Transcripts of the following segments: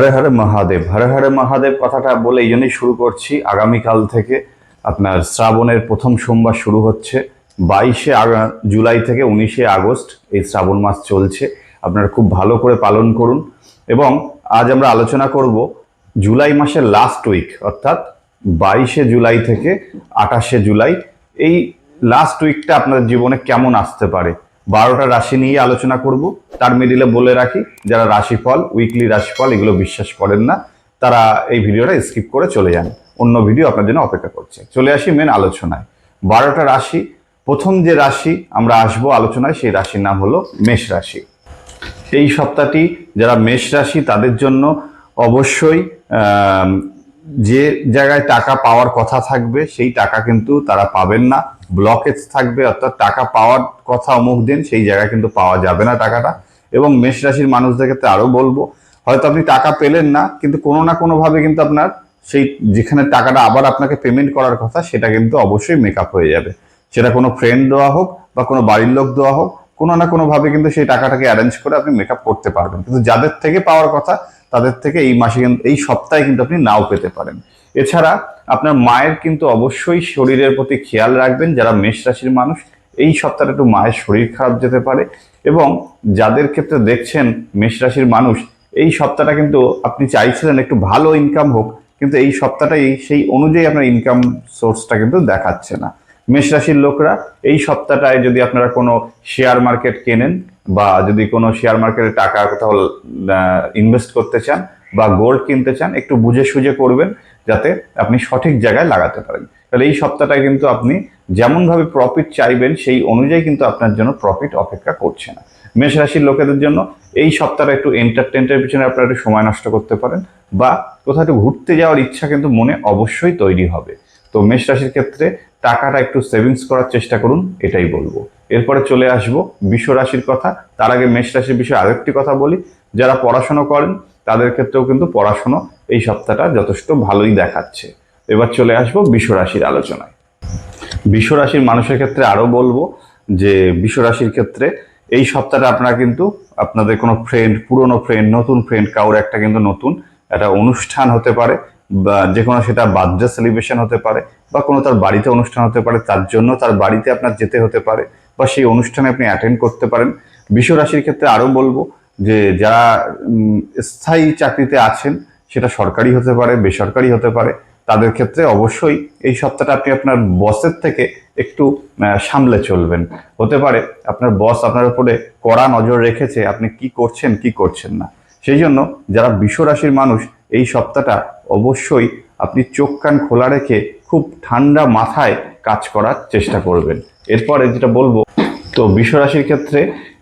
হরে হরে মহাদেব, হরে হরে মহাদেব কথাটা বলে এই জন্যই শুরু করছি। আগামীকাল থেকে আপনার শ্রাবণের প্রথম সোমবার শুরু হচ্ছে। বাইশে জুলাই থেকে উনিশে আগস্ট এই শ্রাবণ মাস চলছে। আপনারা খুব ভালো করে পালন করুন এবং আজ আমরা আলোচনা করব জুলাই মাসের লাস্ট উইক অর্থাৎ বাইশে জুলাই থেকে আঠাশে জুলাই। এই লাস্ট উইকটা আপনার জীবনে কেমন আসতে পারে? বারোটা রাশি নিয়ে আলোচনা করব। তার মিডিলে বলে রাখি, যারা রাশিফল উইকলি রাশিফল, এগুলো বিশ্বাস করেন না, তারা এই ভিডিওটা স্কিপ করে চলে যান। অন্য ভিডিও আপনার জন্য অপেক্ষা করছে। চলে আসি মেন আলোচনায়। বারোটা রাশি, প্রথম যে রাশি আমরা আসব আলোচনায়, সেই রাশির নাম হলো মেষ রাশি। এই সপ্তাহটি যারা মেষ রাশি, তাদের জন্য অবশ্যই যে জায়গায় টাকা পাওয়ার কথা থাকবে, সেই টাকা কিন্তু তারা পাবেন না। ব্লকেজ থাকবে, অর্থাৎ টাকা পাওয়ার কথা অমুক দিন, সেই জায়গায় কিন্তু পাওয়া যাবে না টাকাটা। এবং মেষ রাশির মানুষদের ক্ষেত্রে আরও বলব, হয়তো আপনি টাকা পেলেন না, কিন্তু কোনো না কোনোভাবে কিন্তু আপনার সেই যেখানে টাকাটা আবার আপনাকে পেমেন্ট করার কথা, সেটা কিন্তু অবশ্যই মেকআপ হয়ে যাবে। সেটা কোনো ফ্রেন্ড দেওয়া হোক বা কোনো বাড়ির লোক দেওয়া হোক, কোনো না কোনোভাবে কিন্তু সেই টাকাটাকে অ্যারেঞ্জ করে আপনি মেকআপ করতে পারবেন। কিন্তু যাদের থেকে পাওয়ার কথা, তাদের থেকে এই মাসে, এই সপ্তাহে কিন্তু আপনি নাও পেতে পারেন। এছাড়া আপনার মায়ের কিন্তু অবশ্যই শরীরের প্রতি খেয়াল রাখবেন, যারা মেষ রাশির মানুষ, এই সপ্তাহে একটু মায়ের শরীর খারাপ যেতে পারে এবং যাদের ক্ষেত্রে দেখছেন মেষ রাশির মানুষ, এই সপ্তাহটা কিন্তু আপনি চাইছিলেন একটু ভালো ইনকাম হোক, কিন্তু এই সপ্তাহটাই সেই অনুযায়ী আপনার ইনকাম সোর্সটা কিন্তু দেখাচ্ছে না। মেষ রাশির লোকরা, এই সপ্তাহটায় যদি আপনারা কোনো শেয়ার মার্কেট কেনেন বা যদি কোনো শেয়ার মার্কেটে টাকা কোথাও ইনভেস্ট করতে চান বা গোল্ড কিনতে চান, একটু বুঝে সুঝে করবেন। যাতে আপনি সঠিক জায়গায় লাগাতে পারেন। তাহলে এই সপ্তাহটায় কিন্তু আপনি যেমনভাবে প্রফিট চাইবেন, সেই অনুযায়ী কিন্তু আপনার জন্য প্রফিট অপেক্ষা করছে না। মেষ রাশির লোকেদের জন্য এই সপ্তাহটা একটু এন্টারটেনমেন্টের পিছনে আপনারা একটু সময় নষ্ট করতে পারেন বা কোথাও একটু ঘুরতে যাওয়ার ইচ্ছা কিন্তু মনে অবশ্যই তৈরি হবে। তো মেষ রাশির ক্ষেত্রে টাকাটা একটু সেভিংস করার চেষ্টা করুন, এটাই বলব। এরপরে চলে আসব বিশ্ব রাশির কথা। তার আগে মেষ রাশির বিষয়ে আরেকটি কথা বলি। যারা পড়াশোনা করেন, তাদের ক্ষেত্রেও কিন্তু পড়াশোনা এই সপ্তাহটা যথেষ্ট ভালোই দেখাচ্ছে। এবার চলে আসব বিশ্ব রাশির আলোচনায়। বিশ্ব রাশির মানুষের ক্ষেত্রে আরও বলব যে বিশ্ব রাশির ক্ষেত্রে এই সপ্তাহটা আপনারা কিন্তু আপনাদের কোনো ফ্রেন্ড পুরনো ফ্রেন্ড নতুন ফ্রেন্ড কারোর একটা কিন্তু নতুন একটা অনুষ্ঠান হতে পারে বা যে কোনো সেটা বার্থডে সেলিব্রেশন হতে পারে বা কোনো তার বাড়িতে অনুষ্ঠান হতে পারে, তার জন্য তার বাড়িতে আপনার যেতে হতে পারে বা সেই অনুষ্ঠানে আপনি অ্যাটেন্ড করতে পারেন। বিশ্ব রাশির ক্ষেত্রে আরও বলব যে, যারা স্থায়ী চাকরিতে আছেন সেটা সরকারি হতে পারে, বেসরকারি হতে পারে, তাদের ক্ষেত্রে অবশ্যই এই সপ্তাহটা আপনি আপনার বসের থেকে একটু সামলে চলবেন। হতে পারে আপনার বস আপনার উপরে কড়া নজর রেখেছে, আপনি কি করছেন কি করছেন না। সেই জন্য যারা রাশির মানুষ, এই সপ্তাহটা অবশ্যই আপনি চোখ কান খোলা রেখে খুব ঠান্ডা মাথায় কাজ করার চেষ্টা করবেন। এরপরে যেটা বলব, তো রাশির ক্ষেত্রে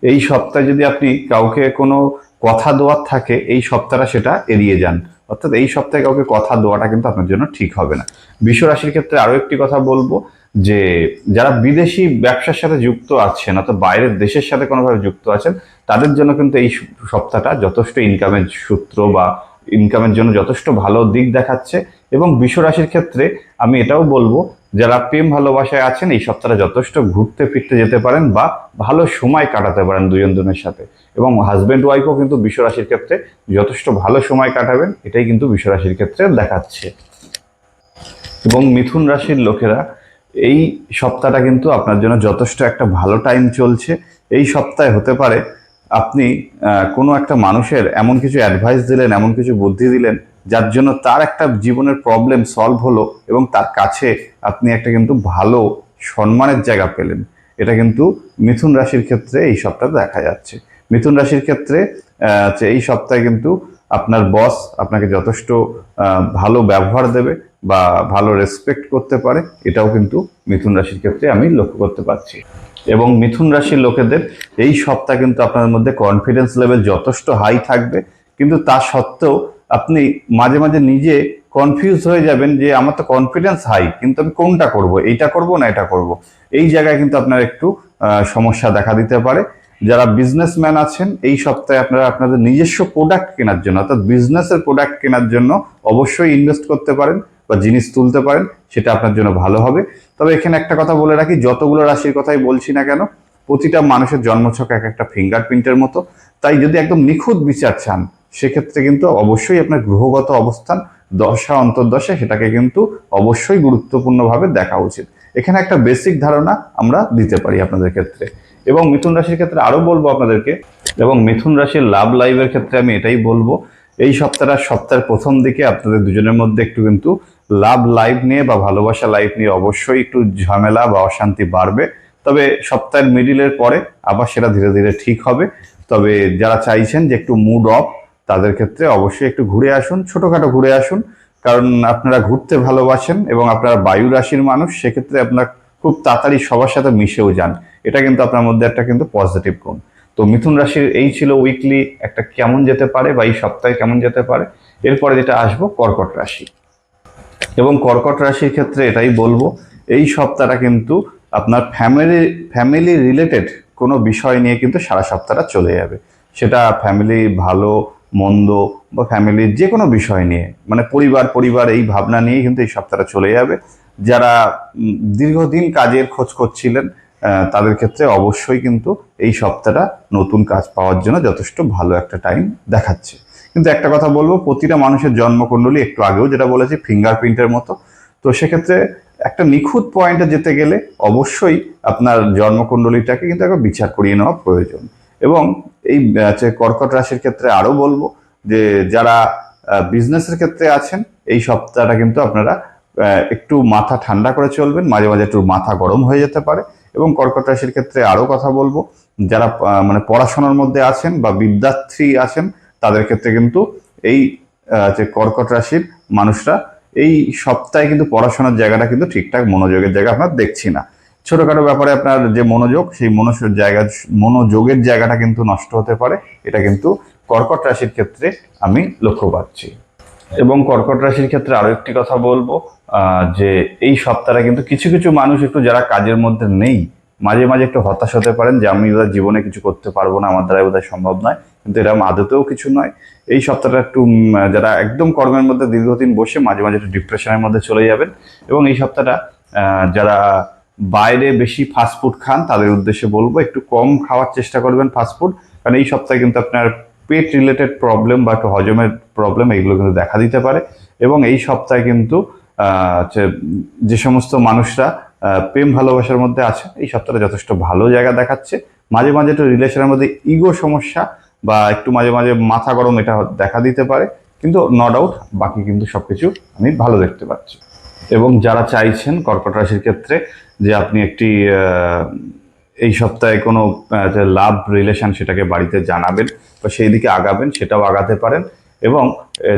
এই সপ্তাহে যদি আপনি কাউকে কোনো কথা দেওয়ার থাকে, এই সপ্তাহটা সেটা এড়িয়ে যান। অর্থাৎ এই সপ্তাহে কাউকে কথা দেওয়াটা কিন্তু আপনার জন্য ঠিক হবে না। বিশ্ব রাশির ক্ষেত্রে আরও একটি কথা বলব যে, যারা বিদেশি ব্যবসার সাথে যুক্ত আছেন অর্থাৎ বাইরের দেশের সাথে কোনোভাবে যুক্ত আছেন, তাদের জন্য কিন্তু এই সপ্তাহটা যথেষ্ট ইনকামের সূত্র বা ইনকামের জন্য যথেষ্ট ভালো দিক দেখাচ্ছে। এবং বিশ্ব রাশির ক্ষেত্রে আমি এটাও বলব, যারা প্রেম ভালোবাসায় আছেন, এই সপ্তাহটা যথেষ্ট ঘুরতে ফিরতে যেতে পারেন বা ভালো সময় কাটাতে পারেন দুজন দুজনের সাথে। এবং হাজব্যান্ড ওয়াইফও কিন্তু বিশ্ব রাশির ক্ষেত্রে যথেষ্ট ভালো সময় কাটাবেন, এটাই কিন্তু বিশ্ব রাশির ক্ষেত্রে দেখাচ্ছে। এবং মিথুন রাশির লোকেরা, এই সপ্তাহটা কিন্তু আপনার জন্য যথেষ্ট একটা ভালো টাইম চলছে। এই সপ্তাহে হতে পারে আপনি কোনো একটা মানুষের এমন কিছু অ্যাডভাইস দিলেন, এমন কিছু বুদ্ধি দিলেন যার জন্য তার একটা জীবনের প্রবলেম সলভ হলো এবং তার কাছে আপনি একটা কিন্তু ভালো সম্মানের জায়গা পেলেন। এটা কিন্তু মিথুন রাশির ক্ষেত্রে এই সপ্তাহে দেখা যাচ্ছে। মিথুন রাশির ক্ষেত্রে এই সপ্তাহে কিন্তু আপনার বস আপনাকে যথেষ্ট ভালো ব্যবহার দেবে বা ভালো রেসপেক্ট করতে পারে, এটাও কিন্তু মিথুন রাশির ক্ষেত্রে আমি লক্ষ্য করতে পারছি। এবং মিথুন রাশির লোকেদের এই সপ্তাহ কিন্তু আপনার মধ্যে কনফিডেন্স লেভেল যথেষ্ট হাই থাকবে। কিন্তু তা সত্ত্বেও আপনি মাঝে মাঝে নিজে কনফিউজ হয়ে যাবেন যে আমার তো কনফিডেন্স হাই কিন্তু আমি কোনটা করব? এইটা করব না এটা করব? এই জায়গায় কিন্তু আপনার একটু সমস্যা দেখা দিতে পারে। যারা বিজনেসম্যান আছেন, এই সপ্তাহে আপনারা আপনাদের নিজস্ব প্রোডাক্ট কেনার জন্য, অর্থাৎ বিজনেসের প্রোডাক্ট কেনার জন্য অবশ্যই ইনভেস্ট করতে পারেন বা জিনিস তুলতে পারেন, সেটা আপনার জন্য ভালো হবে। তবে এখানে একটা কথা বলে রাখি, যতগুলো রাশির কথাই বলছি না কেন, প্রতিটা মানুষের জন্মছক এক একটা ফিঙ্গারপ্রিন্টের মতো। তাই যদি একদম নিখুঁত বিচার চান সেক্ষেত্রে কিন্তু অবশ্যই আপনার গ্রহগত অবস্থান, দশা, অন্তর্দশা, সেটাকে কিন্তু অবশ্যই গুরুত্বপূর্ণভাবে দেখা উচিত। এখানে একটা বেসিক ধারণা আমরা দিতে পারি আপনাদের ক্ষেত্রে। এবং মিথুন রাশির ক্ষেত্রে আরও বলব আপনাদেরকে, এবং মিথুন রাশির লাভ লাইভের ক্ষেত্রে আমি এটাই বলব, এই সপ্তাহটা সপ্তাহের প্রথম দিকে আপনাদের দুজনের মধ্যে একটু কিন্তু লাভ লাইফ নিয়ে বা ভালোবাসা লাইফ নিয়ে অবশ্যই একটু ঝামেলা বা অশান্তি বাড়বে। তবে সপ্তাহের মিডিলের পরে আবার সেটা ধীরে ধীরে ঠিক হবে। তবে যারা চাইছেন যে একটু মুড অফ তাদের ক্ষেত্রে অবশ্যই একটু ঘুরে আসুন, ছোটোখাটো ঘুরে আসুন। কারণ আপনারা ঘুরতে ভালোবাসেন এবং আপনারা বায়ু রাশির মানুষ, সেক্ষেত্রে আপনার খুব তাড়াতাড়ি সবার সাথে মিশেও যান। এটা কিন্তু আপনার মধ্যে একটা কিন্তু পজিটিভ গুণ। তো মিথুন রাশির এই ছিল উইকলি একটা কেমন যেতে পারে বা এই সপ্তাহে কেমন যেতে পারে? এরপরে যেটা আসব, কর্কট রাশি। এবং কর্কট রাশির ক্ষেত্রে এটাই বলব, এই সপ্তাহটা কিন্তু আপনার ফ্যামিলি ফ্যামিলি রিলেটেড কোনো বিষয় নিয়ে কিন্তু সারা সপ্তাহটা চলে যাবে। সেটা ফ্যামিলি ভালো মন্দ বা ফ্যামিলির যে কোনো বিষয় নিয়ে মানে পরিবার পরিবার এই ভাবনা নিয়ে কিন্তু এই সপ্তাহটা চলে যাবে। যারা দীর্ঘদিন কাজের খোঁজ করছিলেন তাদের ক্ষেত্রে অবশ্যই কিন্তু এই সপ্তাহটা নতুন কাজ পাওয়ার জন্য যথেষ্ট ভালো একটা টাইম দেখাচ্ছে। কিন্তু একটা কথা বলব, প্রতিটা মানুষের জন্মকুণ্ডলী একটু আগেও যেটা বলেছি ফিঙ্গারপ্রিন্টের মতো। তো সেক্ষেত্রে একটা নিখুঁত পয়েন্টে যেতে গেলে অবশ্যই আপনার জন্মকুণ্ডলীটাকে কিন্তু একবার বিচার করিয়ে নেওয়া প্রয়োজন। এবং এই কর্কট রাশির ক্ষেত্রে আরও বলব যে যারা বিজনেসের ক্ষেত্রে আছেন, এই সপ্তাহটা কিন্তু আপনারা একটু মাথা ঠান্ডা করে চলবেন, মাঝে মাঝে একটু মাথা গরম হয়ে যেতে পারে এবং কর্কট রাশির ক্ষেত্রে আরও কথা বলব, যারা মানে পড়াশোনার মধ্যে আছেন বা বিদ্যার্থী আছেন, তাদের ক্ষেত্রে কিন্তু এই যে কর্কট রাশির মানুষরা, এই সপ্তাহে কিন্তু পড়াশোনার জায়গাটা কিন্তু ঠিকঠাক মনোযোগের জায়গা আপনার দেখছি না। ছোটখাটো ব্যাপারে আপনার যে মনোযোগ, সেই মনোযোগ জায়গা, মনোযোগের জায়গাটা কিন্তু নষ্ট হতে পারে। এটা কিন্তু কর্কট রাশির ক্ষেত্রে আমি লক্ষ্য পাচ্ছি এবং কর্কট রাশির ক্ষেত্রে আরও একটি কথা বলব যে এই সপ্তাহে কিন্তু কিছু কিছু মানুষ একটু যারা কাজের মধ্যে নেই, মাঝে মাঝে একটু হতাশ হতে পারেন যে আমি ওদের জীবনে কিছু করতে পারব না, আমার দ্বারা বোধহয় সম্ভব নয়। কিন্তু এরকম আদতেও কিছু নয়। এই সপ্তাহটা একটু যারা একদম কর্মের মধ্যে দীর্ঘদিন বসে মাঝে মাঝে একটু ডিপ্রেশনের মধ্যে চলে যাবেন। এবং এই সপ্তাহটা যারা বাইরে বেশি ফাস্টফুড খান, তাদের উদ্দেশ্যে বলব, একটু কম খাওয়ার চেষ্টা করবেন ফাস্টফুড কারণ এই সপ্তাহে কিন্তু আপনার পেট রিলেটেড প্রবলেম বা একটু হজমের প্রবলেম এগুলো কিন্তু দেখা দিতে পারে। এবং এই সপ্তাহে কিন্তু যে সমস্ত মানুষরা প্রেম ভালোবাসার মধ্যে আছে, এই সপ্তাহটা যথেষ্ট ভালো জায়গা দেখাচ্ছে। মাঝে মাঝে একটু রিলেশনের মধ্যে ইগো সমস্যা বা একটু মাঝে মাঝে মাথা গরম এটা দেখা দিতে পারে। কিন্তু নো ডাউট বাকি কিন্তু সবকিছু আমি ভালো দেখতে পাচ্ছি। এবং যারা চাইছেন কর্কট রাশির ক্ষেত্রে যে আপনি একটি এই সপ্তাহে কোনো লাভ রিলেশন সেটাকে বাড়িতে জানাবেন বা সেই দিকে আগাবেন সেটাও আগাতে পারেন এবং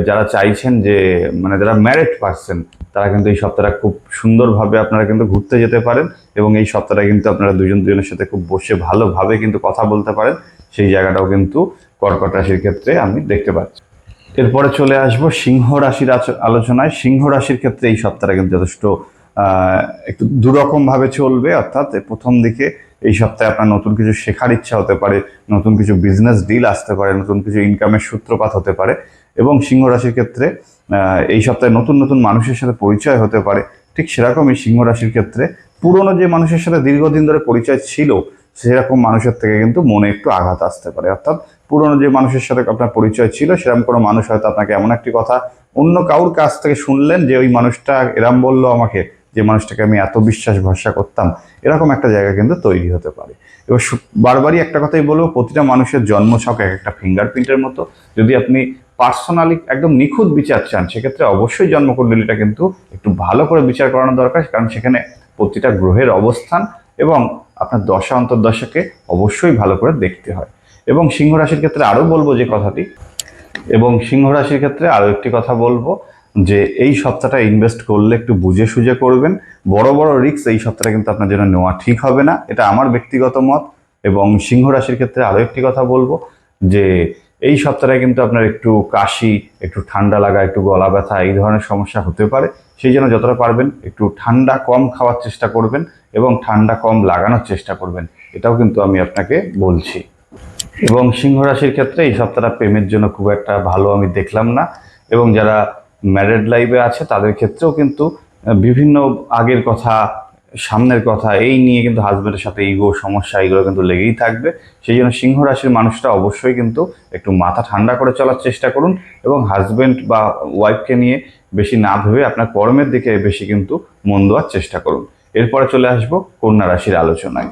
যারা চাইছেন যে মানে যারা ম্যারিড পার্সন তারা কিন্তু এই সপ্তাহটা খুব সুন্দরভাবে আপনারা কিন্তু ঘুরতে যেতে পারেন এবং এই সপ্তাহটা কিন্তু আপনারা দুজন দুজনের সাথে খুব বসে ভালোভাবে কিন্তু কথা বলতে পারেন। সেই জায়গাটাও কিন্তু কর্কট রাশির ক্ষেত্রে আমি দেখতে পাচ্ছি। এরপরে চলে আসব সিংহ রাশির আলোচনায়। সিংহ রাশির ক্ষেত্রে এই সপ্তাহটা কিন্তু যথেষ্ট একটু দুরকম ভাবে চলবে, অর্থাৎ প্রথম দিকে এই সপ্তাহে আপনার নতুন কিছু শেখার ইচ্ছা হতে পারে, নতুন কিছু বিজনেস ডিল আসতে পারে, নতুন কিছু ইনকামের সূত্রপাত হতে পারে এবং সিংহ রাশির ক্ষেত্রে এই সপ্তাহে নতুন নতুন মানুষের সাথে পরিচয় হতে পারে। ঠিক সেরকমই সিংহ রাশির ক্ষেত্রে পুরনো যে মানুষের সাথে দীর্ঘদিন ধরে পরিচয় ছিল সেরকম মানুষের থেকে কিন্তু মনে একটু আঘাত আসতে পারে। অর্থাৎ পুরনো যে মানুষের সাথে আপনার পরিচয় ছিল, সেরকম কোনো মানুষ হয়তো আপনাকে এমন একটি কথা অন্য কাউর কাছ থেকে শুনলেন যে ওই মানুষটা এরম বলল আমাকে, যে মানুষটাকে আমি এত বিশ্বাস ভরসা করতাম। এরকম একটা জায়গা কিন্তু তৈরি হতে পারে। এবার বারবারই একটা কথাই বলব, প্রতিটা মানুষের জন্মছক এক একটা ফিঙ্গারপ্রিন্টের মতো। যদি আপনি পার্সোনালি একদম নিখুঁত বিচার চান, সেক্ষেত্রে অবশ্যই জন্মকুণ্ডলীটা কিন্তু একটু ভালো করে বিচার করানো দরকার, কারণ সেখানে প্রতিটা গ্রহের অবস্থান এবং আপনার দশা অন্তর্দশাকে অবশ্যই ভালো করে দেখতে হয়। এবং সিংহ রাশির ক্ষেত্রে আরও বলব যে কথাটি, এবং সিংহ রাশির ক্ষেত্রে আরও একটি কথা বলব যে এই সপ্তাহটা ইনভেস্ট করলে একটু বুঝে সুঝে করবেন। বড় বড় রিস্ক এই সপ্তাহে কিন্তু আপনার জন্য নেওয়া ঠিক হবে না। এটা আমার ব্যক্তিগত মত এবং সিংহ রাশির ক্ষেত্রে আরও একটি কথা বলব যে এই সপ্তাহে কিন্তু আপনার একটু কাশি, একটু ঠান্ডা লাগা, একটু গলা ব্যথা এই ধরনের সমস্যা হতে পারে। সেই জন্য যতটা পারবেন একটু ঠান্ডা কম খাওয়ার চেষ্টা করবেন এবং ঠান্ডা কম লাগানোর চেষ্টা করবেন। এটাও কিন্তু আমি আপনাকে বলছি। এবং সিংহ রাশির ক্ষেত্রে এই সপ্তাহটা প্রেমের জন্য খুব একটা ভালো আমি দেখলাম না। এবং যারা ম্যারেড লাইফে আছে, তাদের ক্ষেত্রেও কিন্তু বিভিন্ন আগের কথা, সামনের কথা, এই নিয়ে কিন্তু হাজবেন্ডের সাথে ইগো সমস্যা, এগুলো কিন্তু লেগেই থাকবে। সেই জন্য সিংহ রাশির মানুষটা অবশ্যই কিন্তু একটু মাথা ঠান্ডা করে চলার চেষ্টা করুন এবং হাজবেন্ড বা ওয়াইফকে নিয়ে বেশি না ভেবে আপনার কর্মের দিকে বেশি কিন্তু মন দেওয়ার চেষ্টা করুন। এরপরে চলে আসব কন্যা রাশির আলোচনায়।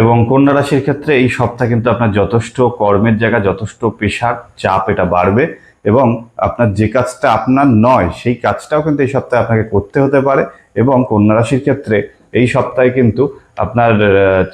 এবং কন্যা রাশির ক্ষেত্রে এই সপ্তাহ কিন্তু আপনার যথেষ্ট কর্মের জায়গা, যথেষ্ট পেশার চাপ এটা বাড়বে এবং আপনার যে কাজটা আপনার নয়, সেই কাজটাও কিন্তু এই সপ্তাহে আপনাকে করতে হতে পারে এবং কন্যা রাশির ক্ষেত্রে এই সপ্তাহে কিন্তু আপনার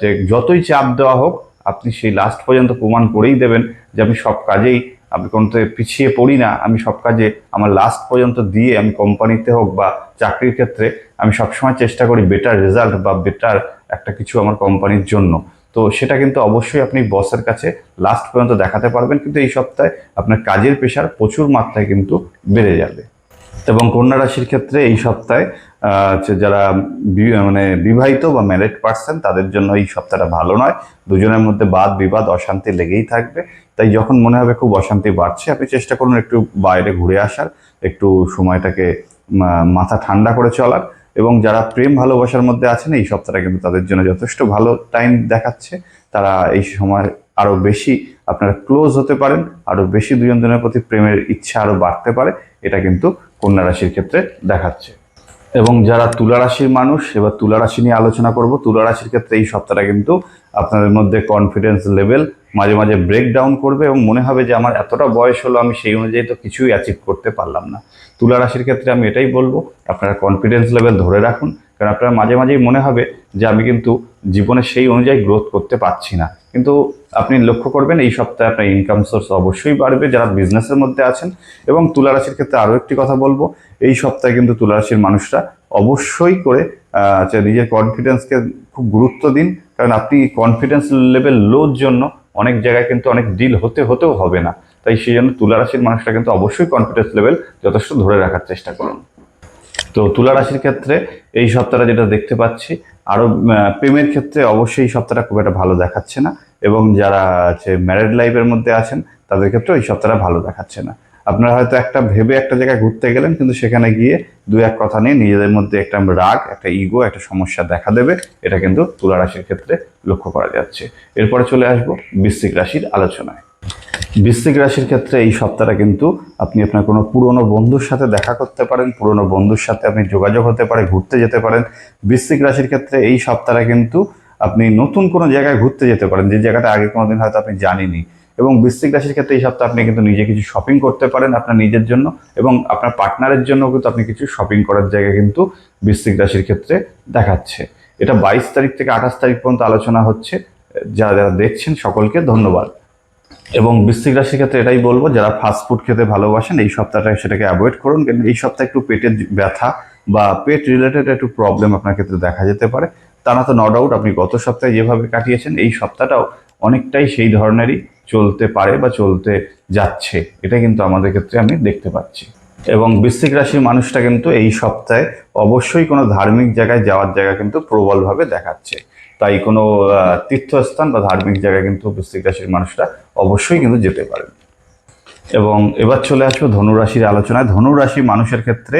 যে যতই চাপ দেওয়া হোক, আপনি সেই লাস্ট পর্যন্ত প্রমাণ করেই দেবেন যে আমি সব কাজেই আমি কোনো পিছিয়ে পড়ি না, আমি সব কাজে আমার লাস্ট পর্যন্ত দিয়ে আমি কোম্পানিতে হোক বা চাকরির ক্ষেত্রে আমি সবসময় চেষ্টা করি বেটার রেজাল্ট বা বেটার একটা কিছু আমার কোম্পানির জন্য। তো সেটা কিন্তু অবশ্যই আপনি বসের কাছে লাস্ট পর্যন্ত দেখাতে পারবেন, কিন্তু এই সপ্তাহে আপনার কাজের প্রেশার প্রচুর মাত্রায় কিন্তু বেড়ে যাবে। এবং কন্যা রাশির ক্ষেত্রে এই সপ্তাহে যারা মানে বিবাহিত বা ম্যারিড পার্সন তাদের জন্য এই সপ্তাহটা ভালো নয়। দুজনের মধ্যে বাদ, বিবাদ, অশান্তি লেগেই থাকবে। তাই যখন মনে হবে খুব অশান্তি বাড়ছে, আপনি চেষ্টা করুন একটু বাইরে ঘুরে আসার, একটু সময়টাকে মাথা ঠান্ডা করে চলার। এবং যারা প্রেম ভালোবাসার মধ্যে আছেন, এই সপ্তাহটা কিন্তু তাদের জন্য যথেষ্ট ভালো টাইম দেখাচ্ছে। তারা এই সময় আরও বেশি আপনারা ক্লোজ হতে পারেন, আরও বেশি দুজন জনের প্রতি প্রেমের ইচ্ছা আরও বাড়তে পারে। এটা কিন্তু কন্যা রাশির ক্ষেত্রে দেখাচ্ছে। এবং যারা তুলা রাশির মানুষ, এবার তুলা রাশি নিয়ে আলোচনা করব। তুলা রাশির ক্ষেত্রে এই সপ্তাহটা কিন্তু আপনাদের মধ্যে কনফিডেন্স লেভেল মাঝে মাঝে ব্রেকডাউন করবে এবং মনে হবে যে আমার এতটা বয়স হলো, আমি সেই অনুযায়ী তো কিছুই অ্যাচিভ করতে পারলাম না। তুলা রাশির ক্ষেত্রে আমি এটাই বলব, আপনারা কনফিডেন্স লেভেল ধরে রাখুন। কারণ আপনার মাঝে মাঝেই মনে হবে যে আমি কিন্তু জীবনে সেই অনুযায়ী গ্রোথ করতে পারছি না। কিন্তু আপনি লক্ষ্য করবেন, এই সপ্তাহে আপনার ইনকাম সোর্স অবশ্যই বাড়বে, যারা বিজনেসের মধ্যে আছেন। এবং তুলা রাশির ক্ষেত্রে আরও একটি কথা বলব, এই সপ্তাহে কিন্তু তুলা রাশির মানুষরা অবশ্যই করে নিজের কনফিডেন্সকে খুব গুরুত্ব দিন। কারণ আপনি কনফিডেন্স লেভেল লোর জন্য অনেক জায়গায় কিন্তু অনেক ডিল হতে, হতেও হবে না। তাই সেই জন্য তুলা রাশির মানুষরা কিন্তু অবশ্যই কনফিডেন্স লেভেল যথেষ্ট ধরে রাখার চেষ্টা করুন। তো তুলা রাশির ক্ষেত্রে এই সপ্তাহটা যেটা দেখতে পাচ্ছি আরও প্রেমের ক্ষেত্রে অবশ্যই এই সপ্তাহটা খুব একটা ভালো দেখাচ্ছে না এবং যারা আছে ম্যারিড লাইফের মধ্যে আছেন, তাদের ক্ষেত্রে এই সপ্তাহটা ভালো দেখাচ্ছে না। আপনারা হয়তো একটা ভেবে একটা জায়গায় ঘুরতে গেলেন, কিন্তু সেখানে গিয়ে দু এক কথা নিয়ে নিজেদের মধ্যে একটা রাগ, একটা ইগো একটা সমস্যা দেখা দেবে। এটা কিন্তু তুলা রাশির ক্ষেত্রে লক্ষ্য করা যাচ্ছে। এরপরে চলে আসব বৃশ্চিক রাশির আলোচনায়। বৃশ্চিক রাশির ক্ষেত্রে এই সপ্তাহটা কিন্তু আপনি আপনার কোনো পুরনো বন্ধুর সাথে দেখা করতে পারেন, পুরনো বন্ধুর সাথে আপনি যোগাযোগ হতে পারে, ঘুরতে যেতে পারেন। বৃশ্চিক রাশির ক্ষেত্রে এই সপ্তাহটা কিন্তু আপনি নতুন কোনো জায়গায় ঘুরতে যেতে পারেন, যে জায়গাটা আগে কোনোদিন হয়তো আপনি জানেননি এবং বৃশ্চিক রাশির ক্ষেত্রে এই সপ্তাহে আপনি কিন্তু নিজে কিছু শপিং করতে পারেন আপনার নিজের জন্য এবং আপনার পার্টনারের জন্য কিন্তু আপনি কিছু শপিং করার জায়গা কিন্তু বৃশ্চিক রাশির ক্ষেত্রে দেখাচ্ছে। এটা বাইশ তারিখ থেকে আঠাশ তারিখ পর্যন্ত আলোচনা হচ্ছে। যারা যারা দেখছেন সকলকে ধন্যবাদ। এবং বৃশ্চিক রাশির ক্ষেত্রে এটাই বলব, যারা ফাস্ট ফুড খেতে ভালোবাসেন, এই সপ্তাহটায় সেটাকে অ্যাভয়েড করুন। কিন্তু এই সপ্তাহে একটু পেটের ব্যথা বা পেট রিলেটেড একটু প্রবলেম আপনার ক্ষেত্রে দেখা যেতে পারে। তা না তো ন ডাউট আপনি গত সপ্তাহে যেভাবে কাটিয়েছেন, এই সপ্তাহটাও অনেকটাই সেই ধরনেরই চলতে পারে বা চলতে যাচ্ছে। এটা কিন্তু আমাদের ক্ষেত্রে আমি দেখতে পাচ্ছি। এবং বৃশ্চিক রাশির মানুষটা কিন্তু এই সপ্তাহে অবশ্যই কোনো ধার্মিক জায়গায় যাওয়ার জায়গা কিন্তু প্রবলভাবে দেখাচ্ছে। তাই কোনো তীর্থস্থান বা ধার্মিক জায়গায় কিন্তু বৃশ্চিক রাশির মানুষরা অবশ্যই কিন্তু যেতে পারেন। এবং এবার চলে আসব ধনুরাশির আলোচনায়। ধনুরাশি মানুষের ক্ষেত্রে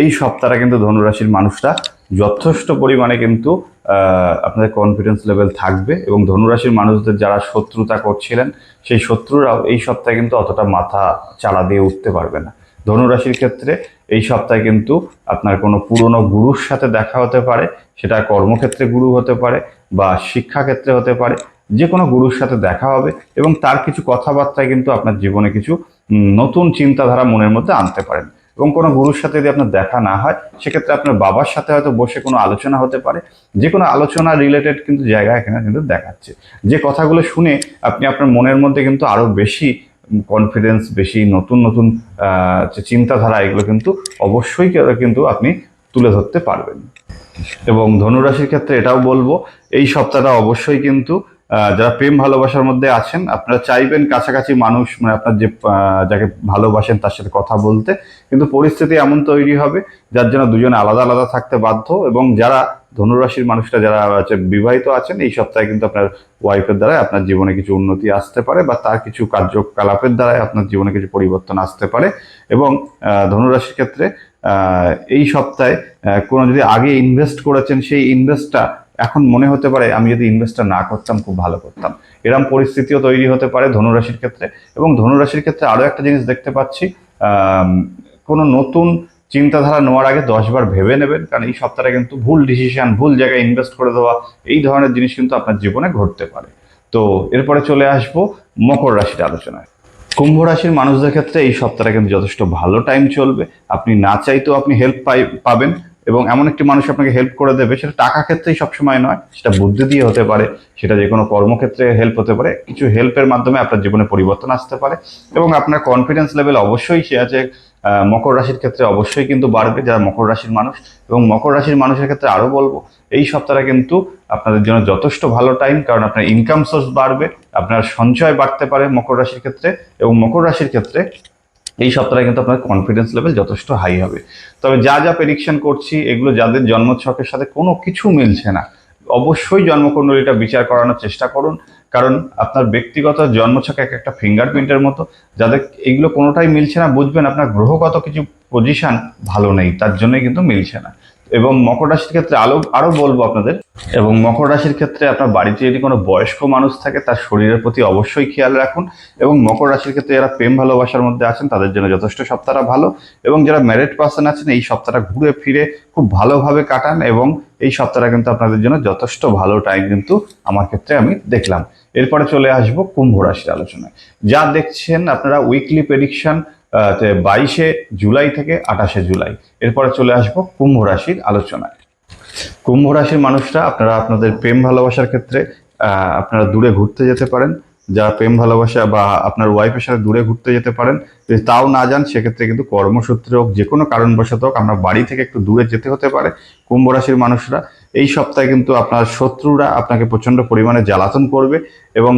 এই সপ্তাহটা কিন্তু ধনুরাশির মানুষরা যথেষ্ট পরিমাণে কিন্তু আপনাদের কনফিডেন্স লেভেল থাকবে এবং ধনুরাশির মানুষদের যারা শত্রুতা করছিলেন, সেই শত্রুরাও এই সপ্তাহে কিন্তু অতটা মাথা চালা দিয়ে উঠতে পারবে না। ধনুরাশির ক্ষেত্রে এই সপ্তাহে কিন্তু আপনার কোনো পুরনো গুরুর সাথে দেখা হতে পারে, সেটা কর্মক্ষেত্রে গুরু হতে পারে বা শিক্ষাক্ষেত্রে হতে পারে, যে কোনো গুরুর সাথে দেখা হবে এবং তার কিছু কথাবার্তায় কিন্তু আপনার জীবনে কিছু নতুন চিন্তাধারা মনের মধ্যে আনতে পারেন। এবং কোনো গুরুর সাথে যদি আপনার দেখা না হয়, সেক্ষেত্রে আপনার বাবার সাথে হয়তো বসে কোনো আলোচনা হতে পারে, যে কোনো আলোচনা রিলেটেড কিন্তু জায়গা এখানে কিন্তু দেখাচ্ছে। যে কথাগুলো শুনে আপনি আপনার মনের মধ্যে কিন্তু আরও বেশি কনফিডেন্স বেশি, নতুন নতুন চিন্তাধারা, এগুলো কিন্তু অবশ্যই কিন্তু আপনি তুলে ধরতে পারবেন। এবং ধনুরাশির ক্ষেত্রে এটাও বলব, এই সপ্তাহটা অবশ্যই কিন্তু যারা প্রেম ভালোবাসার মধ্যে আছেন, আপনারা চাইবেন কাছাকাছি মানুষ মানে আপনার যে যাকে ভালোবাসেন তার সাথে কথা বলতে, কিন্তু পরিস্থিতি এমন তৈরি হবে, যার জন্য দুজনে আলাদা আলাদা থাকতে বাধ্য, এবং যারা ধনুরাশির মানুষরা যারা আছে, বিবাহিত আছেন, এই সপ্তাহে কিন্তু আপনার ওয়াইফের দ্বারা আপনার জীবনে কিছু উন্নতি আসতে পারে বা তার কিছু কার্যকলাপের দ্বারাই আপনার জীবনে কিছু পরিবর্তন আসতে পারে। এবং ধনুরাশির ক্ষেত্রে এই সপ্তাহে কোনো যদি আগে ইনভেস্ট করেছেন, সেই ইনভেস্টটা এখন মনে হতে পারে, আমি যদি ইনভেস্টটা না করতাম, খুব ভালো করতাম। এরম পরিস্থিতিও তৈরি হতে পারে ধনুরাশির ক্ষেত্রে। এবং ধনুরাশির ক্ষেত্রে আরও একটা জিনিস দেখতে পাচ্ছি কোনো নতুন চিন্তাধারা নেওয়ার আগে দশবার ভেবে নেবেন, কারণ এই সপ্তাহে কিন্তু ভুল ডিসিশন ভুল জায়গায় ইনভেস্ট করে দেওয়া, এই ধরনের জিনিস কিন্তু আপনার জীবনে ঘটতে পারে। তো এরপরে চলে আসব মকর রাশির আলোচনায়। কুম্ভ রাশির মানুষদের ক্ষেত্রে এই সপ্তাহটা কিন্তু যথেষ্ট ভালো টাইম চলবে। আপনি না চাইতেও আপনি হেল্প পাই, পাবেন। এবং এমন একটি মানুষ আপনাকে হেল্প করে দেবে, সেটা টাকা ক্ষেত্রেই সবসময় নয়, সেটা বুদ্ধি দিয়ে হতে পারে, সেটা যে কোনো কর্মক্ষেত্রে হেল্প হতে পারে, কিছু হেল্পের মাধ্যমে আপনার জীবনে পরিবর্তন আসতে পারে এবং আপনার কনফিডেন্স লেভেল অবশ্যই সে আছে মকর রাশির ক্ষেত্রে অবশ্যই কিন্তু বাড়বে যারা মকর রাশির মানুষ এবং মকর রাশির মানুষের ক্ষেত্রে আরও বলব, এই সপ্তাহটা কিন্তু আপনাদের জন্য যথেষ্ট ভালো টাইম কারণ আপনার ইনকাম সোর্স বাড়বে, আপনার সঞ্চয় বাড়তে পারে মকর রাশির ক্ষেত্রে এবং মকর রাশির ক্ষেত্রে এই সপ্তাহে কিন্তু আপনার কনফিডেন্স লেভেল যথেষ্ট হাই হবে। তবে যা যা প্রেডিকশন করছি, এগুলো যাদের জন্মছকের সাথে কোনো কিছু মিলছে না, অবশ্যই জন্মকুণ্ডলীটা বিচার করানোর চেষ্টা করুন। কারণ আপনার ব্যক্তিগত জন্মছক এক একটা ফিঙ্গারপ্রিন্টের মতো। যাদের এগুলো কোনোটাই মিলছে না, বুঝবেন আপনার গ্রহগত কিছু পজিশন ভালো নেই, তার জন্যই কিন্তু মিলছে না। এবং মকর রাশির ক্ষেত্রে আলো আরও বলব আপনাদের, এবং মকর রাশির ক্ষেত্রে আপনার বাড়িতে যদি কোনো বয়স্ক মানুষ থাকে, তার শরীরের প্রতি অবশ্যই খেয়াল রাখুন, এবং মকর রাশির ক্ষেত্রে যারা প্রেম ভালোবাসার মধ্যে আছেন, তাদের জন্য যথেষ্ট সপ্তাহটা ভালো, এবং যারা ম্যারিড পার্সন আছেন, এই সপ্তাহটা ঘুরে ফিরে খুব ভালোভাবে কাটান, এবং এই সপ্তাহটা কিন্তু আপনাদের জন্য যথেষ্ট ভালো টাইম কিন্তু আমার ক্ষেত্রে আমি দেখলাম। এরপরে চলে আসব কুম্ভ রাশির আলোচনায়। যা দেখছেন আপনারা উইকলি প্রেডিকশন বাইশে জুলাই থেকে আঠাশে জুলাই। এরপরে চলে আসব কুম্ভ রাশির আলোচনায়। কুম্ভ রাশির মানুষরা, আপনারা আপনাদের প্রেম ভালোবাসার ক্ষেত্রে আপনারা দূরে ঘুরতে যেতে পারেন। যারা প্রেম ভালোবাসা বা আপনার ওয়াইফের সাথে দূরে ঘুরতে যেতে পারেন, যদি তাও না যান, সেক্ষেত্রে কিন্তু কর্মসূত্রে হোক যে কোনো কারণবশত হোক, আমরা বাড়ি থেকে একটু দূরে যেতে হতে পারে। কুম্ভ রাশির মানুষরা এই সপ্তাহে কিন্তু আপনার শত্রুরা আপনাকে প্রচণ্ড পরিমাণে জ্বালাতন করবে এবং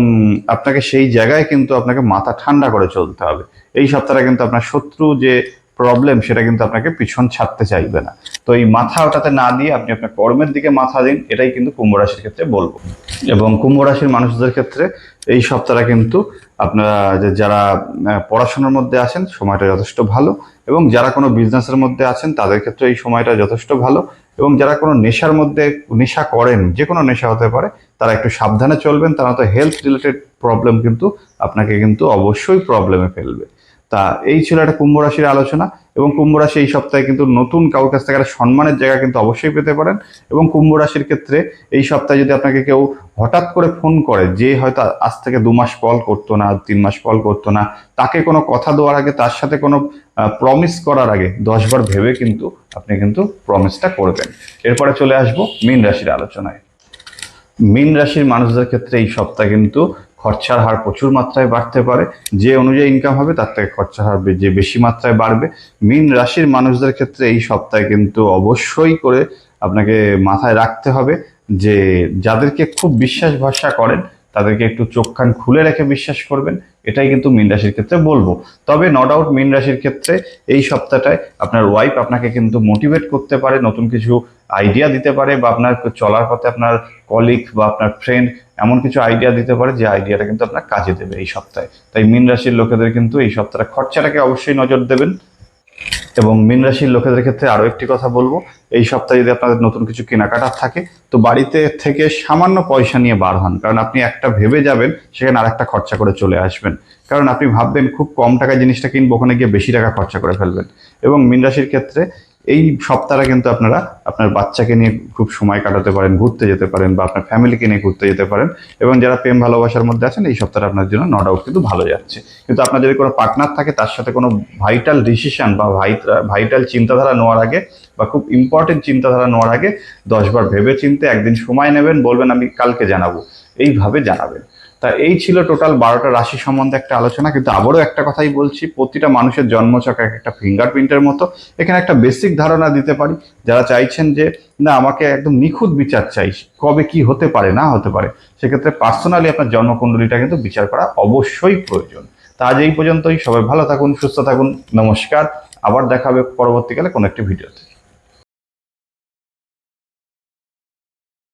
আপনাকে সেই জায়গায় কিন্তু আপনাকে মাথা ঠান্ডা করে চলতে হবে। এই সপ্তাহে কিন্তু আপনার শত্রু যে প্রবলেম সেটা কিন্তু আপনাকে পিছন ছাড়তে চাইবে না। তো এই মাথা ওটাতে না দিয়ে আপনি আপনার কর্মের দিকে মাথা দিন, এটাই কিন্তু কুম্ভ রাশির ক্ষেত্রে বলব। এবং কুম্ভ রাশির মানুষদের ক্ষেত্রে এই সপ্তাহটা কিন্তু আপনারা যে যারা পড়াশোনার মধ্যে আছেন, সময়টা যথেষ্ট ভালো এবং যারা কোনো বিজনেসের মধ্যে আছেন, তাদের ক্ষেত্রে এই সময়টা যথেষ্ট ভালো। এবং যারা কোনো নেশার মধ্যে নেশা করেন যে কোনো নেশা হতে পারে, তারা একটু সাবধানে চলবেন, তারা তো হেলথ রিলেটেড প্রবলেম কিন্তু আপনাকে কিন্তু অবশ্যই প্রবলেমে ফেলবে। তা এই ছিল একটা কুম্ভ রাশির আলোচনা এবং কুম্ভ রাশি এই সপ্তাহে কিন্তু নতুন কারোর কাছ থেকে একটা সম্মানের জায়গা কিন্তু অবশ্যই পেতে পারেন এবং কুম্ভ রাশির ক্ষেত্রে এই সপ্তাহে যদি আপনাকে কেউ হঠাৎ করে ফোন করে যে হয়তো আজ থেকে দু মাস কল করতো না, তিন মাস কল করতো না, তাকে কোনো কথা দেওয়ার আগে, তার সাথে কোনো প্রমিস করার আগে দশবার ভেবে কিন্তু আপনি কিন্তু প্রমিসটা করবেন এরপরে চলে আসব মীন রাশির আলোচনায়। মীন রাশির মানুষদের ক্ষেত্রে এই সপ্তাহে কিন্তু খরচার হার প্রচুর মাত্রায় বাড়তে পারে। যে অনুযায়ী ইনকাম হবে, তার থেকে খরচার হার যে বেশি মাত্রায় বাড়বে। মীন রাশির মানুষদের ক্ষেত্রে এই সপ্তাহে কিন্তু অবশ্যই করে আপনাকে মাথায় রাখতে হবে যে, যাদেরকে খুব বিশ্বাস ভরসা করেন, তাদেরকে একটু চোখ কান খুলে রেখে বিশ্বাস করবেন। এটাই কিন্তু মীন রাশির ক্ষেত্রে বলব। তবে নট ডাউট মীন রাশির ক্ষেত্রে এই সপ্তাহটায় আপনার ওয়াইফ আপনাকে কিন্তু মোটিভেট করতে পারে, নতুন কিছু আইডিয়া দিতে পারে বা আপনার চলার পথে আপনার কলিগ বা আপনার ফ্রেন্ড এমন কিছু আইডিয়া দিতে পারে যে আইডিয়াটা কিন্তু আপনার কাজে দেবে এই সপ্তাহে। তাই মীন রাশির লোকেদের কিন্তু এই সপ্তাহে খরচাটাকে অবশ্যই নজর দেবেন। এবং মীন রাশির লোকেদের ক্ষেত্রে আরও একটি কথা বলব, এই সপ্তাহে যদি আপনাদের নতুন কিছু কেনাকাটা থাকে, তো বাড়িতে থেকে সামান্য পয়সা নিয়ে বার হন। কারণ আপনি একটা ভেবে যাবেন, সেখানে আর একটা খরচা করে চলে আসবেন। কারণ আপনি ভাববেন, খুব কম টাকায় জিনিসটা কিনবো, ওখানে গিয়ে বেশি টাকা খরচা করে ফেলবেন। এবং মীন রাশির ক্ষেত্রে এই সপ্তাহে কিন্তু আপনারা আপনার বাচ্চাকে নিয়ে খুব সময় কাটাতে পারেন, ঘুরতে যেতে পারেন বা আপনার ফ্যামিলিকে নিয়ে ঘুরতে যেতে পারেন এবং যারা প্রেম ভালোবাসার মধ্যে আছেন এই সপ্তাহে আপনার জন্য নট আউট কিন্তু ভালো যাচ্ছে। কিন্তু আপনার যদি কোনো পার্টনার থাকে তার সাথে কোনো ভাইটাল ডিসিশন বা ভাইটাল চিন্তাধারা নেওয়ার আগে বা খুব ইম্পর্টেন্ট চিন্তাধারা নেওয়ার আগে দশবার ভেবে চিনতে একদিন সময় নেবেন, বলবেন আমি কালকে জানাব। এইভাবে জানাবেন। তা এই ছিল টোটাল বারোটা রাশি সম্বন্ধে একটা আলোচনা, কিন্তু আবারও একটা কথাই বলছি, প্রতিটা মানুষের জন্মচক এক একটা ফিঙ্গারপ্রিন্টের মতো। এখানে একটা বেসিক ধারণা দিতে পারি, যারা চাইছেন যে, না, আমাকে একদম নিখুঁত বিচার চাই, কবে কি হতে পারে, না হতে পারে? সেক্ষেত্রে পার্সোনালি আপনার জন্মকুণ্ডলীটা কিন্তু বিচার করা অবশ্যই প্রয়োজন। তা আজ এই পর্যন্তই, সবাই ভালো থাকুন, সুস্থ থাকুন, নমস্কার। আবার দেখা হবে পরবর্তীকালে কোনো একটি ভিডিওতে।